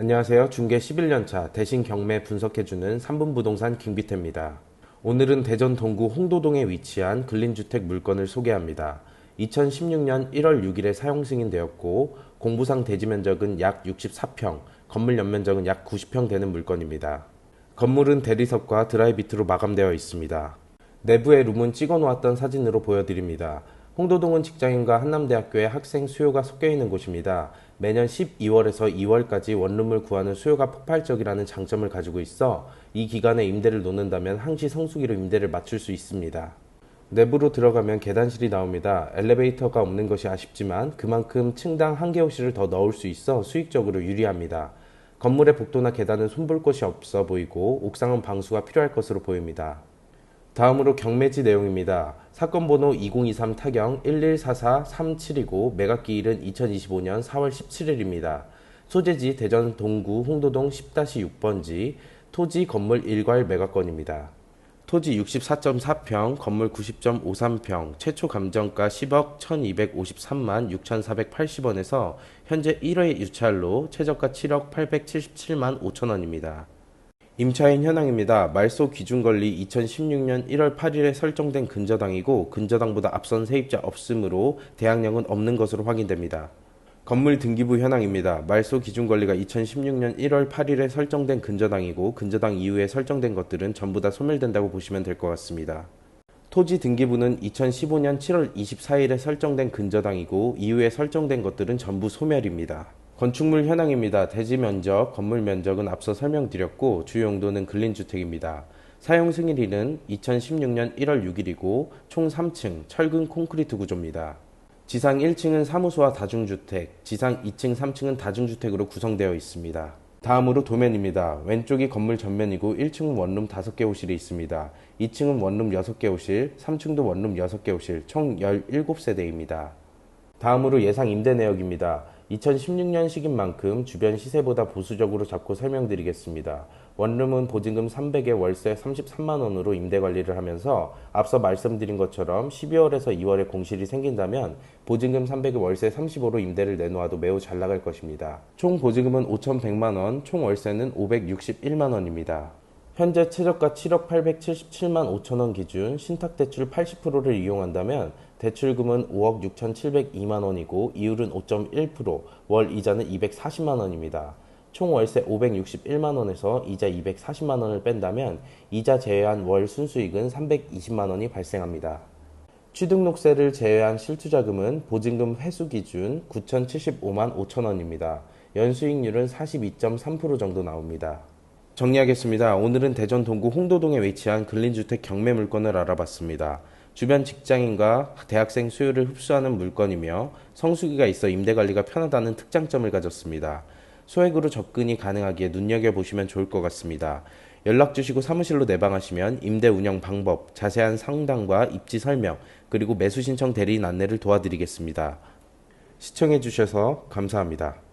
안녕하세요. 중계 11년차 대신 경매 분석해주는 3분 부동산 김비태입니다. 오늘은 대전 동구 홍도동에 위치한 근린주택 물건을 소개합니다. 2016년 1월 6일에 사용 승인되었고 공부상 대지 면적은 약 64평, 건물 연면적은 약 90평 되는 물건입니다. 건물은 대리석과 드라이비트로 마감되어 있습니다. 내부의 룸은 찍어 놓았던 사진으로 보여드립니다. 홍도동은 직장인과 한남대학교의 학생 수요가 섞여 있는 곳입니다. 매년 12월에서 2월까지 원룸을 구하는 수요가 폭발적이라는 장점을 가지고 있어 이 기간에 임대를 놓는다면 항시 성수기로 임대를 맞출 수 있습니다. 내부로 들어가면 계단실이 나옵니다. 엘리베이터가 없는 것이 아쉽지만 그만큼 층당 한 개 호실을 더 넣을 수 있어 수익적으로 유리합니다. 건물의 복도나 계단은 손볼 곳이 없어 보이고 옥상은 방수가 필요할 것으로 보입니다. 다음으로 경매지 내용입니다. 사건 번호 2023 타경 114437이고 매각기일은 2025년 4월 17일입니다. 소재지 대전 동구 홍도동 10-6번지 토지 건물 일괄 매각건입니다. 토지 64.4평, 건물 90.53평, 최초 감정가 10억 1253만 6480원에서 현재 1회 유찰로 최저가 7억 877만 5천원입니다. 임차인 현황입니다. 말소 기준 권리 2016년 1월 8일에 설정된 근저당이고 근저당보다 앞선 세입자 없으므로 대항력은 없는 것으로 확인됩니다. 건물 등기부 현황입니다. 말소 기준 권리가 2016년 1월 8일에 설정된 근저당이고 근저당 이후에 설정된 것들은 전부 다 소멸된다고 보시면 될 것 같습니다. 토지 등기부는 2015년 7월 24일에 설정된 근저당이고 이후에 설정된 것들은 전부 소멸입니다. 건축물 현황입니다. 대지 면적, 건물 면적은 앞서 설명드렸고 주요 용도는 근린주택입니다. 사용 승인일은 2016년 1월 6일이고 총 3층 철근 콘크리트 구조입니다. 지상 1층은 사무소와 다중주택, 지상 2층, 3층은 다중주택으로 구성되어 있습니다. 다음으로 도면입니다. 왼쪽이 건물 전면이고 1층은 원룸 5개 호실이 있습니다. 2층은 원룸 6개 호실, 3층도 원룸 6개 호실, 총 17세대입니다. 다음으로 예상 임대 내역입니다. 2016년 시기인 만큼 주변 시세보다 보수적으로 잡고 설명드리겠습니다. 원룸은 보증금 300에 월세 33만원으로 임대 관리를 하면서 앞서 말씀드린 것처럼 12월에서 2월에 공실이 생긴다면 보증금 300에 월세 35로 임대를 내놓아도 매우 잘 나갈 것입니다. 총 보증금은 5,100만원, 총 월세는 561만원입니다. 현재 최저가 7억 877만 5천원 기준 신탁대출 80%를 이용한다면 대출금은 5억 6,702만 원이고 이율은 5.1%, 월 이자는 240만 원입니다. 총 월세 561만 원에서 이자 240만 원을 뺀다면 이자 제외한 월 순수익은 320만 원이 발생합니다. 취등록세를 제외한 실투자금은 보증금 회수 기준 9,075만 5천 원입니다. 연수익률은 42.3% 정도 나옵니다. 정리하겠습니다. 오늘은 대전 동구 홍도동에 위치한 근린주택 경매 물건을 알아봤습니다. 주변 직장인과 대학생 수요를 흡수하는 물건이며 성수기가 있어 임대 관리가 편하다는 특장점을 가졌습니다. 소액으로 접근이 가능하기에 눈여겨보시면 좋을 것 같습니다. 연락 주시고 사무실로 내방하시면 임대 운영 방법, 자세한 상담과 입지 설명, 그리고 매수 신청 대리인 안내를 도와드리겠습니다. 시청해주셔서 감사합니다.